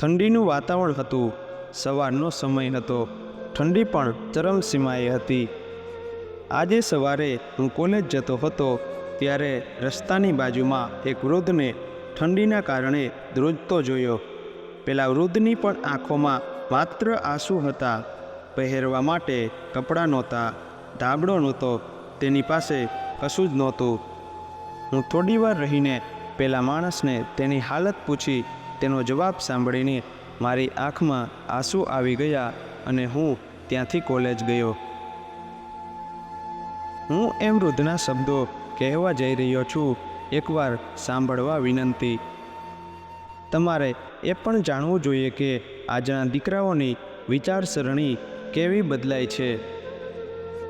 ઠંડીનું વાતાવરણ હતું. સવારનો સમય હતો. ઠંડી પણ ચરમસીમાએ હતી. આજે સવારે હું કોલેજ જતો હતો ત્યારે રસ્તાની બાજુમાં એક વૃદ્ધને ઠંડીના કારણે ધ્રુજતો જોયો. પેલા વૃદ્ધની પણ આંખોમાં માત્ર આંસુ હતા. પહેરવા માટે કપડાં નહોતા, ધાબળો નહોતો, તેની પાસે કશું જ નહોતું. હું થોડી વાર રહીને પેલા માણસને તેની હાલત પૂછી તેનો જવાબ સાંભળીને મારી આંખમાં આંસુ આવી ગયા અને હું ત્યાંથી કોલેજ ગયો. હું એમ વૃદ્ધના શબ્દો કહેવા જઈ રહ્યો છું, એકવાર સાંભળવા વિનંતી. તમારે એ પણ જાણવું જોઈએ કે આજના દીકરાઓની વિચારસરણી કેવી બદલાય છે.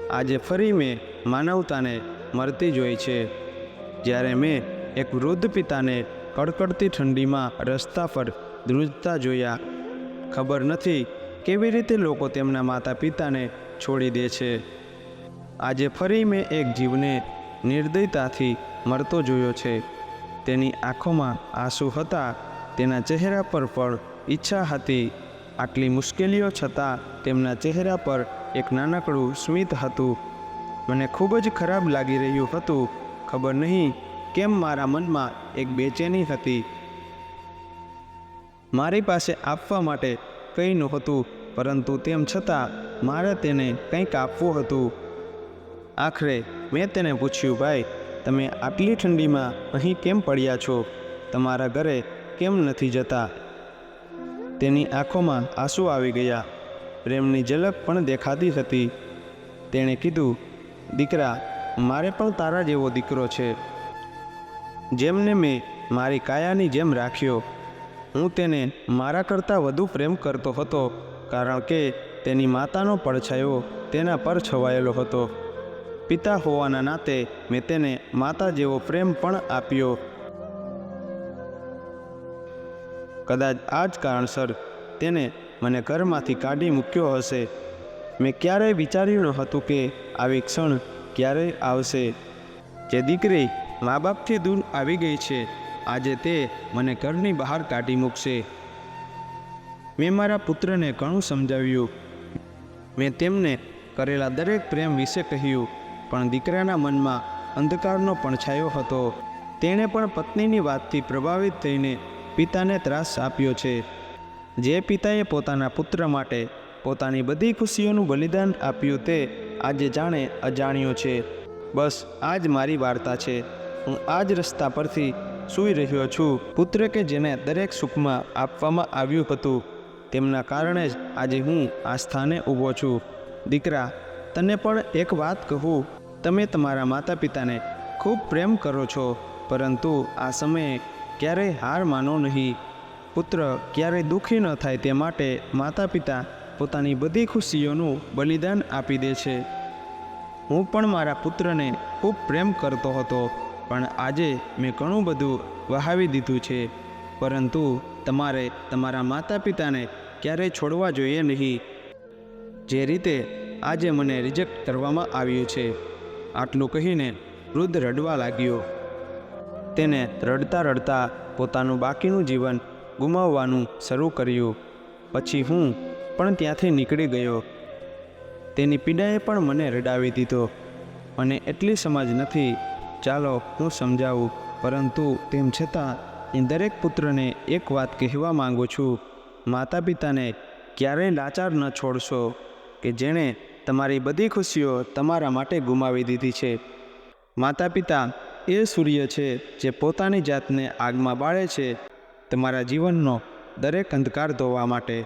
આજે ફરી મેં માનવતાને મરતી જોઈ છે. જ્યારે મેં એક વૃદ્ધ પિતાને કડકડતી ઠંડીમાં રસ્તા પર ધ્રુજતા જોયા. ખબર નથી કેવી રીતે લોકો તેમના માતા પિતાને છોડી દે છે. આજે ફરી મેં એક જીવને નિર્દયતાથી મરતો જોયો છે. તેની આંખોમાં આંસુ હતા, તેના ચહેરા પર પણ ઈચ્છા હતી. આટલી મુશ્કેલીઓ છતાં તેમના ચહેરા પર એક નાનકડું સ્મિત હતું. મને ખૂબ જ ખરાબ લાગી રહ્યું હતું. ખબર નહીં કેમ મારા મનમાં એક બેચેની હતી? મારી પાસે આપવા માટે કંઈ નહોતું, પરંતુ તેમ છતાં મારે તેને કંઈક આપવું હતું. આખરે મેં તેને પૂછ્યું, ભાઈ, તમે આટલી ઠંડીમાં અહીં કેમ પડ્યા છો? તમારા ઘરે કેમ નથી જતા? તેની આંખોમાં આંસુ આવી ગયા. પ્રેમની ઝલક પણ દેખાતી હતી. તેણે કીધું, દીકરા, મારે પણ તારા જેવો દીકરો છે. જેમને મેં મારી કાયાની જેમ રાખ્યો. હું તેને મારા કરતાં વધુ પ્રેમ કરતો હતો, કારણ કે તેની માતાનો પડછાયો તેના પર છવાયેલો હતો. પિતા હોવાના નાતે મેં તેને માતા જેવો પ્રેમ પણ આપ્યો. કદાચ આ જ કારણસર તેને મને ઘરમાંથી કાઢી મૂક્યો હશે. મેં ક્યારેય વિચાર્યું ન હતું કે આવી ક્ષણ ક્યારેય આવશે. જે દીકરી મા બાપથી દૂર આવી ગઈ છે. આજે તે મને ઘરની બહાર કાઢી મૂકશે. મેં મારા પુત્રને ઘણું સમજાવ્યું. મેં તેમને કરેલા દરેક પ્રેમ વિશે કહ્યું, પણ દીકરાના મનમાં અંધકારનો પડછાયો હતો. તેણે પણ પત્નીની વાતથી પ્રભાવિત થઈને પિતાને ત્રાસ આપ્યો છે. જે પિતાએ પોતાના પુત્ર માટે પોતાની બધી ખુશીઓનું બલિદાન આપ્યું તે આજે જાણે અજાણ્યો છે. બસ, આ જ મારી વાર્તા છે. હું આ જ રસ્તા પરથી સૂઈ રહ્યો છું. પુત્ર કે જેને દરેક સુખમાં આપવામાં આવ્યું હતું, તેમના કારણે જ આજે હું આ સ્થાને ઊભો છું. દીકરા, તને પણ એક વાત કહું. તમે તમારા માતા પિતાને ખૂબ પ્રેમ કરો છો, પરંતુ આ સમયે ક્યારેય હાર માનો નહીં. પુત્ર ક્યારેય દુઃખી ન થાય તે માટે માતા પિતા પોતાની બધી ખુશીઓનું બલિદાન આપી દે છે. હું પણ મારા પુત્રને ખૂબ પ્રેમ કરતો હતો. પણ આજે મેં ઘણું બધું વહાવી દીધું છે. પરંતુ તમારે તમારા માતા પિતાને ક્યારેય છોડવા જોઈએ નહીં. જે રીતે આજે મને રિજેક્ટ કરવામાં આવ્યું છે, આટલું કહીને વૃદ્ધ રડવા લાગ્યો. તેને રડતા રડતા પોતાનું બાકીનું જીવન ગુમાવવાનું શરૂ કર્યું. પછી હું પણ ત્યાંથી નીકળી ગયો. તેની પીડાએ પણ મને રડાવી દીધો. મને એટલી સમજ નથી ચાલો હું સમજાવું, પરંતુ તેમ છતાં એ દરેક પુત્રને એક વાત કહેવા માંગુ છું. માતા પિતાને ક્યારેય લાચાર ન છોડશો કે જેણે તમારી બધી ખુશીઓ તમારા માટે ગુમાવી દીધી છે. માતા પિતા એ સૂર્ય છે જે પોતાની જાતને આગમાં બાળે છે તમારા જીવનનો દરેક અંધકાર ધોવા માટે.